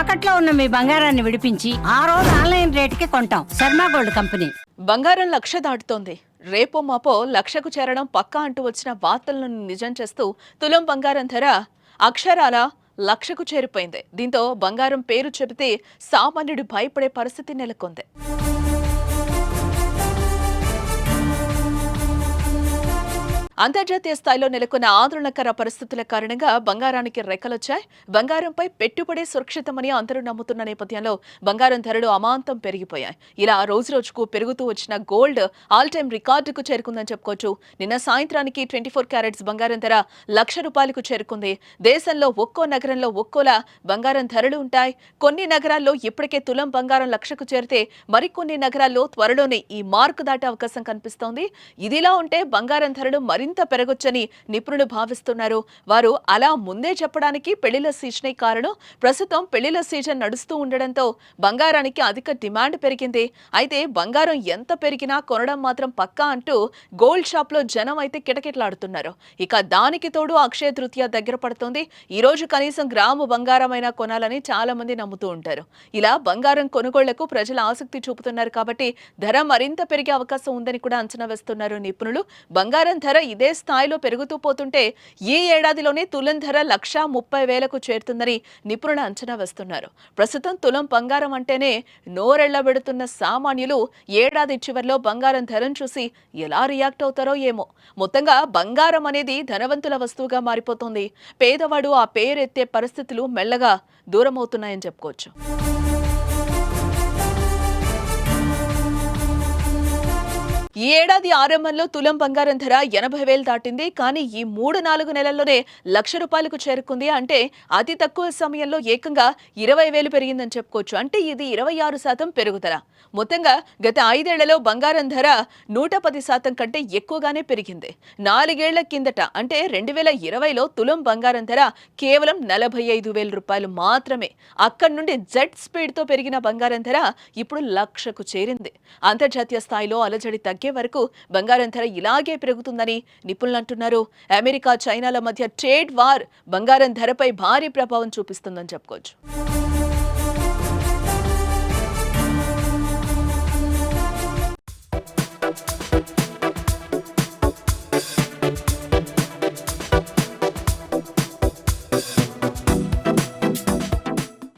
తాకట్లో ఉన్న మీ బంగారాన్ని విడిపించి ఆ రోజు ఆన్లైన్ రేటుకి కొంటాం. Sharma gold company. బంగారం లక్ష దాటుతోంది. రేపో మాపో లక్షకు చేరడం పక్కా అంటూ వచ్చిన వార్తలను నిజం చేస్తూ తులం బంగారం ధర అక్షరాల లక్షకు చేరిపోయింది. దీంతో బంగారం పేరు చెబితే సామాన్యుడు భయపడే పరిస్థితి నెలకొంది. అంతర్జాతీయ స్థాయిలో నెలకొన్న ఆందోళనకర పరిస్థితుల కారణంగా బంగారానికి రెక్కలొచ్చాయి. బంగారంపై పెట్టుబడి సురక్షితమని అందరూ నమ్ముతున్న నేపథ్యంలో బంగారం ధరలు అమాంతం పెరిగిపోయాయి. ఇలా రోజు రోజుకు పెరుగుతూ వచ్చిన గోల్డ్ ఆల్ టైమ్ రికార్డుకు చేరుకుందని చెప్పుకోవచ్చు. నిన్న సాయంత్రానికి ట్వంటీ ఫోర్ క్యారెట్స్ బంగారం ధర లక్ష రూపాయలకు చేరుకుంది. దేశంలో ఒక్కో నగరంలో ఒక్కోలా బంగారం ధరలు ఉంటాయి. కొన్ని నగరాల్లో ఇప్పటికే తులం బంగారం లక్షకు చేరితే మరికొన్ని నగరాల్లో త్వరలోనే ఈ మార్కు దాటే అవకాశం కనిపిస్తోంది. ఇదిలా ఉంటే బంగారం ధరలు మరింత పెరగొచ్చని నిపుణులు భావిస్తున్నారు. వారు అలా ముందే చెప్పడానికి పెళ్ళిల సీజనే కారణం. ప్రస్తుతం పెళ్ళిల సీజన్ నడుస్తూ ఉండడంతో బంగారానికి అధిక డిమాండ్ పెరిగింది. అయితే బంగారం ఎంత పెరిగినా కొనడం మాత్రం పక్కా అంటూ గోల్డ్ షాప్లో జనం అయితే కిటకిటలాడుతున్నారు. ఇక దానికి తోడు అక్షయ తృతీయ దగ్గర పడుతోంది. ఈ రోజు కనీసం గ్రాము బంగారమైనా కొనాలని చాలా మంది నమ్ముతూ ఉంటారు. ఇలా బంగారం కొనుగోళ్ళకు ప్రజలు ఆసక్తి చూపుతున్నారు కాబట్టి ధర మరింత పెరిగే అవకాశం ఉందని కూడా అంచనా వేస్తున్నారు నిపుణులు. బంగారం ధర ఇదే స్థాయిలో పెరుగుతూ పోతుంటే ఈ ఏడాదిలోనే తులం ధర లక్షా ముప్పై వేలకు చేరుతుందని నిపుణులు అంచనా వేస్తున్నారు. ప్రస్తుతం తులం బంగారం అంటేనే నోరెళ్ళబెడుతున్న సామాన్యులు ఏడాది చివరిలో బంగారం ధరను చూసి ఎలా రియాక్ట్ అవుతారో ఏమో. మొత్తంగా బంగారం అనేది ధనవంతుల వస్తువుగా మారిపోతుంది. పేదవాడు ఆ పేరెత్తే పరిస్థితులు మెల్లగా దూరమవుతున్నాయని చెప్పుకోవచ్చు. ఈ ఏడాది ఆరంభంలో తులం బంగారం ధర ఎనభై వేలు దాటింది. కానీ ఈ మూడు నాలుగు నెలల్లోనే లక్ష రూపాయలకు చేరుకుంది. అంటే అతి తక్కువ సమయంలో ఏకంగా ఇరవై వేలు పెరిగిందని చెప్పుకోవచ్చు. అంటే ఇది ఇరవై ఆరు శాతం పెరుగుదల. మొత్తంగా గత ఐదేళ్ళలో బంగారం ధర నూట పది శాతం కంటే ఎక్కువగానే పెరిగింది. నాలుగేళ్ళ కిందట అంటే రెండు వేల ఇరవైలో తులం బంగారం ధర కేవలం నలభై ఐదు వేల రూపాయలు మాత్రమే. అక్కడి నుండి జెట్ స్పీడ్తో పెరిగిన బంగారం ధర ఇప్పుడు లక్షకు చేరింది. అంతర్జాతీయ స్థాయిలో అలజడి తగ్గే వరకు బంగారం ధర ఇలాగే పెరుగుతుందని నిపుణులు అంటున్నారు. అమెరికా చైనాల మధ్య ట్రేడ్ వార్ బంగారం ధరపై భారీ ప్రభావం చూపిస్తుందని చెప్పుకోవచ్చు.